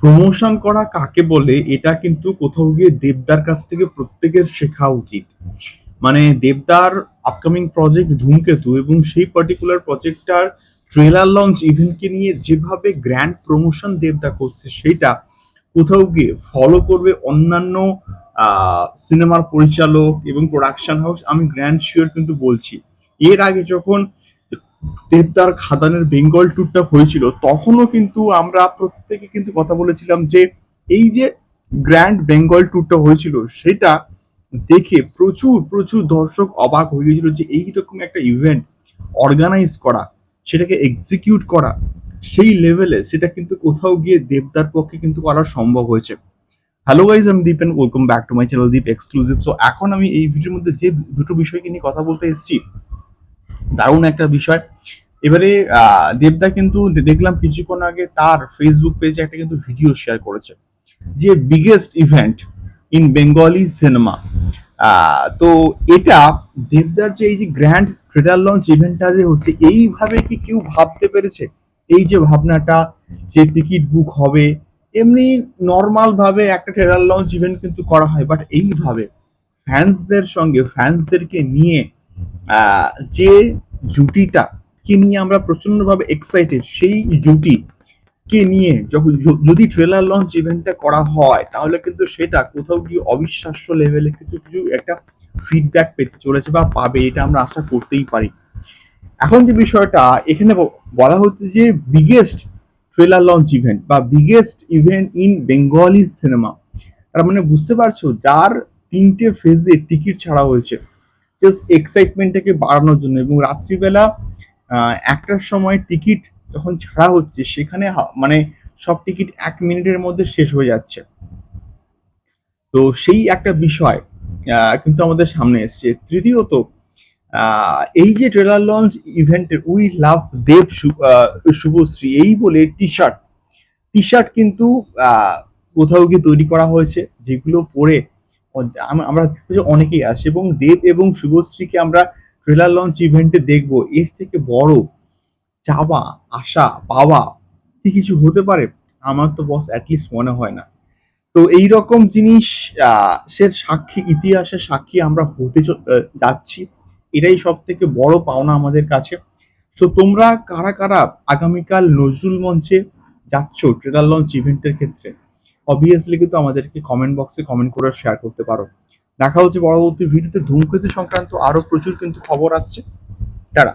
Promotion করা কাকে বলে, এটা কিন্তু কোথাও গিয়ে দেবদার কাছ থেকে প্রত্যেকের শেখা উচিত। মানে দেবদার আপকামিং প্রজেক্ট ধূমকেতু এবং সেই পার্টিকুলার প্রজেক্টটার ট্রেলার লঞ্চ ইভেন্টকে নিয়ে যেভাবে গ্র্যান্ড প্রমোশন দেবদা করছে, সেটা কোথাও গিয়ে ফলো করবে অন্যান্য সিনেমার পরিচালক এবং প্রোডাকশন হাউস আমি গ্র্যান্ড শিওর কিন্তু বলছি। এর আগে যখন দেবদার খাদানের বেঙ্গল ট্যুরটা হয়েছিল, তখনও কিন্তু আমরা প্রত্যেকে কিন্তু কথা বলেছিলাম যে এই যে গ্র্যান্ড বেঙ্গল ট্যুরটা হয়েছিল, সেটা দেখে প্রচুর প্রচুর দর্শক অবাক হয়ে গেছিল যে এইরকম একটা ইভেন্ট অর্গানাইজ করা, সেটাকে এক্সিকিউট করা, সেই লেভেলে সেটা কিন্তু কোথাও গিয়ে দেবদার পক্ষে কিন্তু করা সম্ভব হয়েছে। হ্যালো গাইজ আমি Deep and welcome back to my channel Deep exclusive so এখন আমি এই ভিডিওর মধ্যে যে দুটো বিষয়কে নিয়ে কথা বলতে এসেছি দারুণ একটা বিষয়। এবারে দেবদা কিন্তু দেখলাম কিছুক্ষণ আগে তার ফেসবুক পেজে একটা কিন্তু ভিডিও শেয়ার করেছে, যে biggest event in Bengali cinema তো এটা দেবদার যে এই যে গ্র্যান্ড ট্রেলার লঞ্চ ইভেন্টটা যে হচ্ছে, এইভাবে কি কেউ ভাবতে পেরেছে? এই যে ভাবনাটা যে টিকিট বুক হবে, এমনি নর্মাল ভাবে একটা ট্রেলার লঞ্চ ইভেন্ট কিন্তু করা হয় বাট এইভাবে ফ্যান্সদের সঙ্গে ফ্যান্সদেরকে নিয়ে যে জুটিটা, কে নিয়ে আমরা প্রচন্ডভাবে এক্সাইটেড সেই জুটি কে নিয়ে যখন যদি ট্রেলার লঞ্চ ইভেন্টটা করা হয়, তাহলে কিন্তু সেটা কোথাও গিয়ে অবিশ্বাস্য লেভেলে কিছু কিছু একটা ফিডব্যাক পেতে চলেছে বা পাবে, এটা আমরা আশা করতেই পারি। এখন যে বিষয়টা, এখানে বলা হচ্ছে যে বিগেস্ট ট্রেলার লঞ্চ ইভেন্ট বা biggest event in Bengali cinema তার মানে বুঝতে পারছ, যার তিনটে ফেজে টিকিট ছাড়া হয়েছে। জাস্ট এক্সাইটমেন্টটাকে বাড়ানোর জন্য এবং রাত্রিবেলা একটার সময় টিকিট যখন ছাড়া হচ্ছে, সেখানে মানে সব টিকিট এক মিনিটের মধ্যে শেষ হয়ে যাচ্ছে। তো সেই একটা বিষয় কিন্তু আমাদের সামনে এসছে। তৃতীয়ত এই যে ট্রেলার লঞ্চ ইভেন্টের উই লাভ দেব শুভশ্রী, এই বলে টি শার্ট টি শার্ট কিন্তু কোথাও গিয়ে তৈরি করা হয়েছে, যেগুলো পরে আমরা অনেকেই আসে এবং দেব এবং শুভশ্রীকে আমরা ট্রেলার লঞ্চ ইভেন্টে দেখব। এর থেকে বড় চাওয়া, আশা, পাওয়া কি কিছু হতে পারে? আমার তো বস অ্যাটলিস্ট মনে হয় না। তো এই রকম জিনিস সের সাক্ষী, ইতিহাসের সাক্ষী আমরা হতে যাচ্ছি। এটাই সব থেকে বড় পাওনা আমাদের কাছে। তো তোমরা কারা কারা আগামীকাল নজরুল মঞ্চে যাচ্ছ ট্রেলার লঞ্চ ইভেন্টের ক্ষেত্রে? অবভিয়াসলি কিন্তু আমাদেরকে কমেন্ট বক্সে কমেন্ট করে শেয়ার করতে পারো। দেখা হচ্ছে পরবর্তী ভিডিওতে ধূমকেতু সংক্রান্ত আরও প্রচুর কিন্তু খবর আসছে। টাটা।